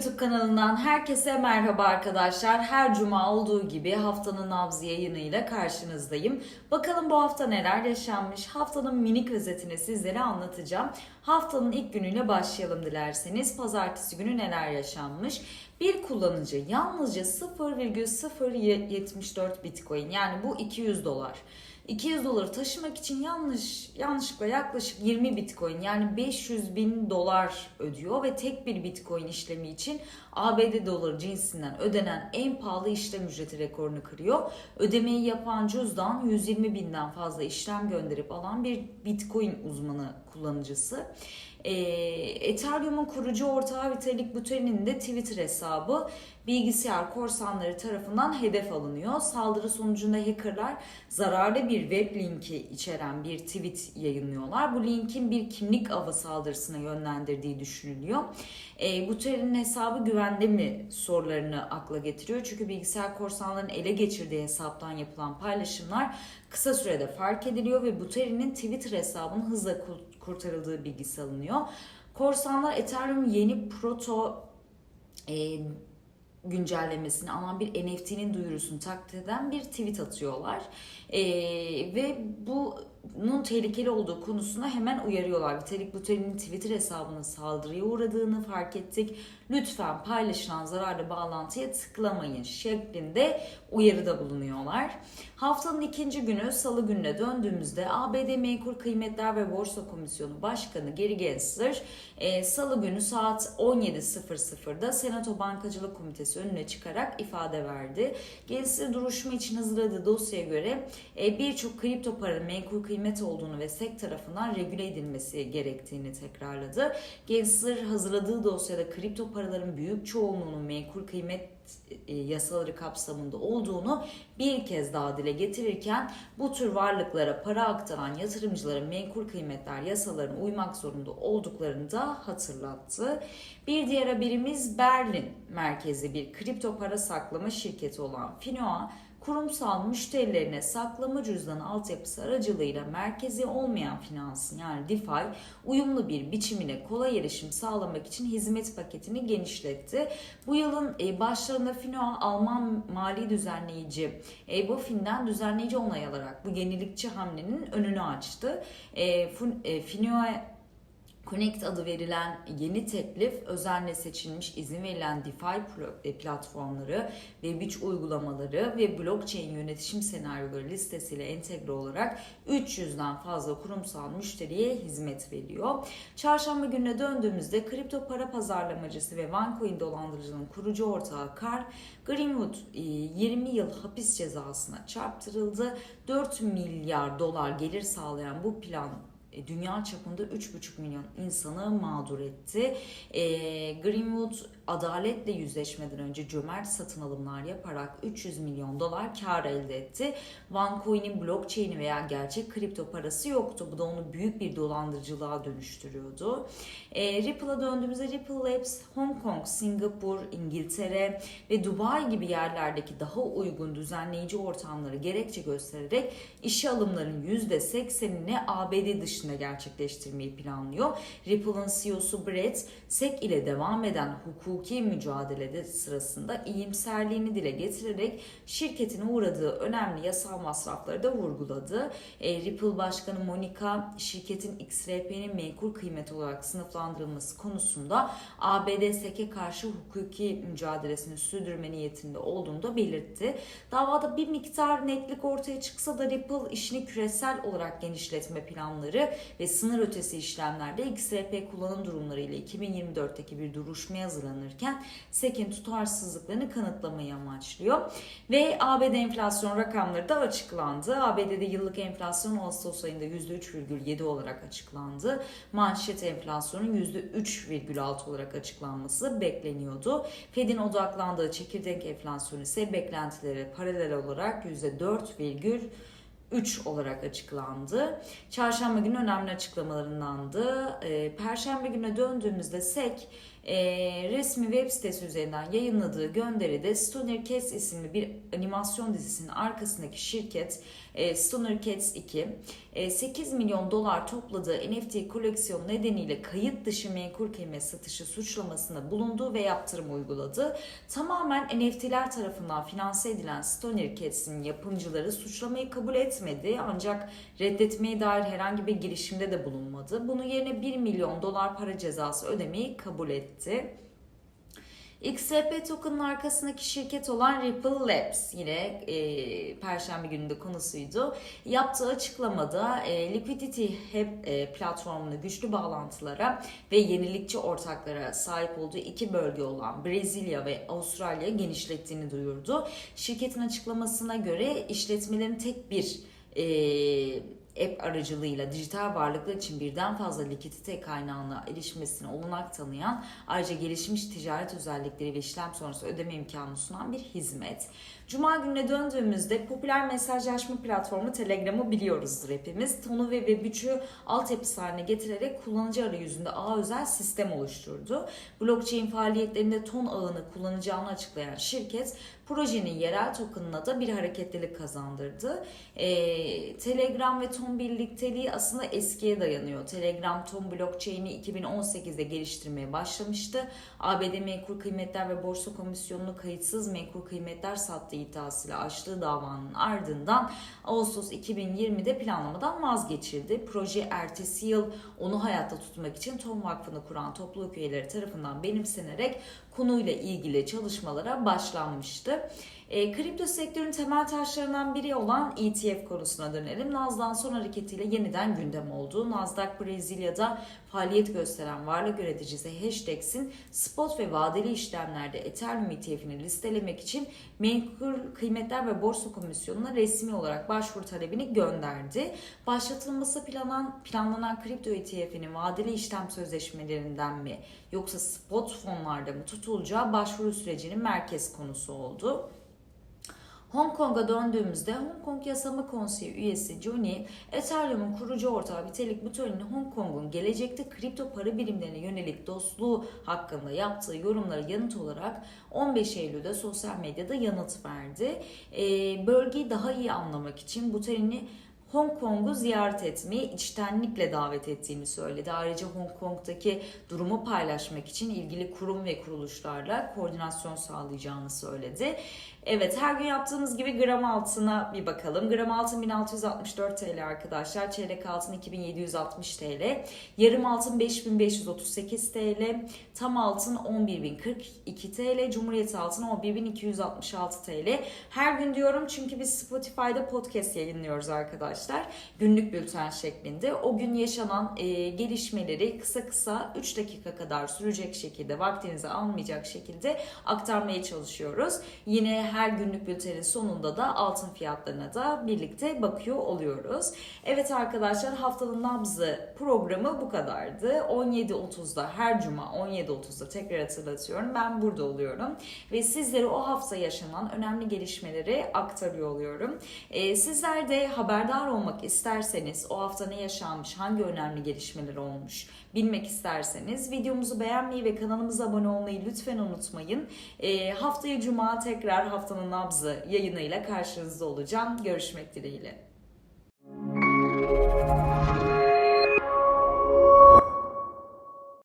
YouTube kanalından herkese merhaba arkadaşlar. Her cuma olduğu gibi haftanın nabzı yayınıyla karşınızdayım. Bakalım bu hafta neler yaşanmış? Haftanın minik özetini sizlere anlatacağım. Haftanın ilk günüyle başlayalım dilerseniz. Pazartesi günü neler yaşanmış? Bir kullanıcı yalnızca 0,074 Bitcoin yani bu 200 dolar. 200 doları taşımak için yanlış yanlışlıkla yaklaşık 20 bitcoin yani 500 bin dolar ödüyor ve tek bir bitcoin işlemi için ABD doları cinsinden ödenen en pahalı işlem ücreti rekorunu kırıyor. Ödemeyi yapan cüzdan 120 binden fazla işlem gönderip alan bir bitcoin uzmanı kullanıcısı. E, Ethereum'un kurucu ortağı Vitalik Buterin'in de Twitter hesabı bilgisayar korsanları tarafından hedef alınıyor. Saldırı sonucunda hackerlar zararlı bir web linki içeren bir tweet yayınlıyorlar. Bu linkin bir kimlik avı saldırısına yönlendirdiği düşünülüyor. E, Buterin'in hesabı güvende mi sorularını akla getiriyor. Çünkü bilgisayar korsanların ele geçirdiği hesaptan yapılan paylaşımlar kısa sürede fark ediliyor ve Buterin'in Twitter hesabının hızla kurtarıldığı bilgisi alınıyor. Korsanlar Ethereum yeni proto e, güncellemesini alan bir NFT'nin duyurusunu taklit eden bir tweet atıyorlar. E, ve bunun tehlikeli olduğu konusunda hemen uyarıyorlar. Vitalik Buterin'in Twitter hesabının saldırıya uğradığını fark ettik. Lütfen paylaşılan zararlı bağlantıya tıklamayın şeklinde uyarıda bulunuyorlar. Haftanın ikinci günü salı gününe döndüğümüzde ABD Menkul Kıymetler ve Borsa Komisyonu Başkanı Gary Gensler e, salı günü saat 17.00'da Senato Bankacılık Komitesi önüne çıkarak ifade verdi. Gensler duruşma için hazırladığı dosyaya göre e, birçok kripto para menkul kıymet olduğunu ve SEC tarafından regüle edilmesi gerektiğini tekrarladı. Gensler hazırladığı dosyada kripto paraların büyük çoğunluğunun menkul kıymet e, yasaları kapsamında olduğunu bir kez daha dile getirirken bu tür varlıklara para aktaran yatırımcıların menkul kıymetler yasalarına uymak zorunda olduklarını da hatırlattı. Bir diğer haberimiz Berlin merkezi bir kripto para saklama şirketi olan Finoa kurumsal müşterilerine saklama cüzdanı altyapısı aracılığıyla merkezi olmayan finansın yani DeFi uyumlu bir biçimine kolay erişim sağlamak için hizmet paketini genişletti. Bu yılın e, başlarında Finoa Alman mali düzenleyici EBOFIN'den düzenleyici onay alarak bu yenilikçi hamlenin önünü açtı. E, Finoa Connect adı verilen yeni teklif özenle seçilmiş izin verilen DeFi e, platformları, Web3 uygulamaları ve blockchain yönetişim senaryoları listesiyle entegre olarak 300'den fazla kurumsal müşteriye hizmet veriyor. Çarşamba gününe döndüğümüzde kripto para pazarlamacısı ve OneCoin dolandırıcının kurucu ortağı Carl Greenwood 20 e, yıl hapis cezasına çarptırıldı. 4 milyar dolar gelir sağlayan bu plan dünya çapında 3,5 milyon insanı mağdur etti. E, Greenwood adaletle yüzleşmeden önce cömert satın alımlar yaparak 300 milyon dolar kar elde etti. OneCoin'in blockchain'i veya gerçek kripto parası yoktu. Bu da onu büyük bir dolandırıcılığa dönüştürüyordu. E, Ripple'a döndüğümüzde Ripple Labs, Hong Kong, Singapur, İngiltere ve Dubai gibi yerlerdeki daha uygun düzenleyici ortamları gerekçe göstererek işe alımların %80'ini ABD dışında gerçekleştirmeyi planlıyor. Ripple'ın CEO'su Brett, SEC ile devam eden hukuki mücadelede sırasında iyimserliğini dile getirerek şirketin uğradığı önemli yasal masrafları da vurguladı. E, Ripple Başkanı Monica şirketin XRP'nin menkul kıymet olarak sınıflandırılması konusunda ABD SEC'e karşı hukuki mücadelesini sürdürme niyetinde olduğunu da belirtti. Davada bir miktar netlik ortaya çıksa da Ripple işini küresel olarak genişletme planları ve sınır ötesi işlemlerde XRP kullanım durumları ile 2024'teki bir duruşmaya hazırlanırken SEC'in tutarsızlıklarını kanıtlamayı amaçlıyor. Ve ABD enflasyon rakamları da açıklandı. ABD'de yıllık enflasyon Ağustos ayında %3,7 olarak açıklandı. Manşet enflasyonun %3,6 olarak açıklanması bekleniyordu. Fed'in odaklandığı çekirdek enflasyon ise beklentilere paralel olarak %4,7 3 olarak açıklandı. Çarşamba günü önemli açıklamalarındandı. E, Perşembe gününe döndüğümüzde SEC e, resmi web sitesi üzerinden yayınladığı gönderide Stoner Cats isimli bir animasyon dizisinin arkasındaki şirket e, Stoner Cats 2 e, 8 milyon dolar topladığı NFT koleksiyon nedeniyle kayıt dışı menkul kıymet satışı suçlamasında bulundu ve yaptırım uyguladı. Tamamen NFT'ler tarafından finanse edilen Stoner Cats'in yapımcıları suçlamayı kabul etmedi ancak reddetmeye dair herhangi bir girişimde de bulunmadı. Bunun yerine 1 milyon dolar para cezası ödemeyi kabul etti. XRP token'ın arkasındaki şirket olan Ripple Labs yine e, Perşembe gününde konusuydu. Yaptığı açıklamada e, Liquidity Hub e, platformunu güçlü bağlantılara ve yenilikçi ortaklara sahip olduğu iki bölge olan Brezilya ve Avustralya genişlettiğini duyurdu. Şirketin açıklamasına göre işletmelerin tek bir e, app aracılığıyla dijital varlıklar için birden fazla likidite kaynağına erişmesine olanak tanıyan ayrıca gelişmiş ticaret özellikleri ve işlem sonrası ödeme imkanı sunan bir hizmet. Cuma gününe döndüğümüzde popüler mesajlaşma platformu Telegram'ı biliyoruzdur hepimiz. Tonu ve Web3'ü altyapısı haline getirerek kullanıcı arayüzünde ağ özel sistem oluşturdu. Blockchain faaliyetlerinde ton ağını kullanacağını açıklayan şirket projenin yerel tokenına da bir hareketlilik kazandırdı. Ee, Telegram ve Ton birlikteliği aslında eskiye dayanıyor. Telegram Ton blockchain'i 2018'de geliştirmeye başlamıştı. ABD Menkul Kıymetler ve Borsa Komisyonu'nu kayıtsız menkul kıymetler sattığı iddiasıyla açtığı davanın ardından Ağustos 2020'de planlamadan vazgeçildi. Proje ertesi yıl onu hayatta tutmak için Ton Vakfı'nı kuran topluluk üyeleri tarafından benimsenerek konuyla ilgili çalışmalara başlanmıştı. E, kripto sektörün temel taşlarından biri olan ETF konusuna dönelim. Nasdaq'ın son hareketiyle yeniden gündem oldu. Nasdaq Brezilya'da faaliyet gösteren varlık üreticisi Hashtags'in spot ve vadeli işlemlerde Ethereum ETF'ini listelemek için Menkul Kıymetler ve Borsa Komisyonu'na resmi olarak başvuru talebini gönderdi. Başlatılması planlanan, planlanan kripto ETF'inin vadeli işlem sözleşmelerinden mi yoksa spot fonlarda mı tutulacağı başvuru sürecinin merkez konusu oldu. Hong Kong'a döndüğümüzde Hong Kong Yasama Konseyi üyesi Johnny, Ethereum'un kurucu ortağı Vitalik Buterin'in Hong Kong'un gelecekte kripto para birimlerine yönelik dostluğu hakkında yaptığı yorumlara yanıt olarak 15 Eylül'de sosyal medyada yanıt verdi. Ee, bölgeyi daha iyi anlamak için Buterin'i Hong Kong'u ziyaret etmeyi içtenlikle davet ettiğini söyledi. Ayrıca Hong Kong'daki durumu paylaşmak için ilgili kurum ve kuruluşlarla koordinasyon sağlayacağını söyledi. Evet her gün yaptığımız gibi gram altına bir bakalım. Gram altın 1664 TL arkadaşlar. Çeyrek altın 2760 TL. Yarım altın 5538 TL. Tam altın 11042 TL. Cumhuriyet altın 11266 TL. Her gün diyorum çünkü biz Spotify'da podcast yayınlıyoruz arkadaşlar. Günlük bülten şeklinde. O gün yaşanan e, gelişmeleri kısa kısa 3 dakika kadar sürecek şekilde vaktinizi almayacak şekilde aktarmaya çalışıyoruz. Yine her günlük bültenin sonunda da altın fiyatlarına da birlikte bakıyor oluyoruz. Evet arkadaşlar haftanın nabzı programı bu kadardı. 17.30'da her cuma 17.30'da tekrar hatırlatıyorum. Ben burada oluyorum ve sizlere o hafta yaşanan önemli gelişmeleri aktarıyor oluyorum. Ee, sizler de haberdar olmak isterseniz o hafta ne yaşanmış, hangi önemli gelişmeler olmuş bilmek isterseniz videomuzu beğenmeyi ve kanalımıza abone olmayı lütfen unutmayın. Ee, haftaya cuma tekrar haftanın nabzı yayınıyla karşınızda olacağım. Görüşmek dileğiyle.